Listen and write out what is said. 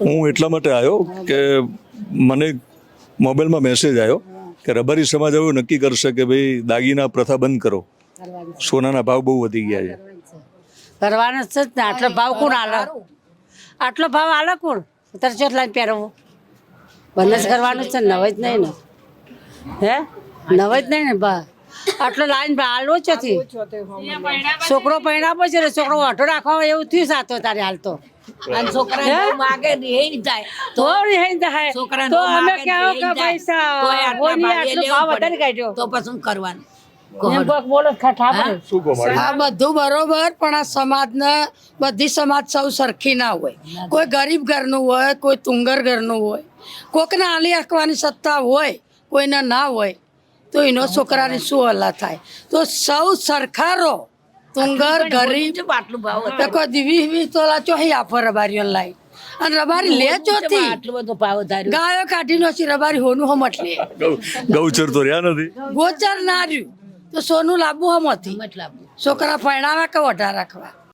હું એટલા માટે આવ્યો કે મને મોબાઈલમાં મેસેજ આવ્યો કે રબારી સમાજ એવું નક્કી કરશે કે ભાઈ દાગીના પ્રથા બંધ કરો. સોનાના ભાવ બહુ વધી ગયા છે. કરવાનો જ ને. આટલો ભાવ કોણ આલે? આટલો ભાવ આલે કોણ? તારે ચોટલા પહેરવો. બંધ જ કરવાનું છે ને. નવાઈ જ નહીં ને. હે? નવે જ નહીં ને. બા. આટલો લાઈન હાલો જ છોકરો પૈણાવો છે ને છોકરો અઢો રાખવા એવું થયું સાતો તારે હાલ તો. ને ને બધું બરોબર પણ આ સમાજને બધી સમાજ સૌ સરખી ના હોય. કોઈ ગરીબ ઘરનું હોય કોઈ તુંગર ઘરનું હોય કોકને આલી આખવાની સત્તા હોય કોઈને ના હોય. તો એનો છોકરાને શું હલા થાય? તો સૌ સરખારો તુંગર ગરીબ આટલું ભાવ તકો દીવી વીસ તોલા ચોહી આફર રબારીઓ લાઈ અને રબારી લે ચોથી આટલું બધું ભાવ વધાર્યું ગાયો કાઢી નોસી રબારી હોનું હમ લે ગૌ ગૌચર તો રહ્યા નથી. ગોચર ના રહ્યું. તો સોનું લાબુ હમ હતી. છોકરા પરણાવા કે વઢા રાખવા?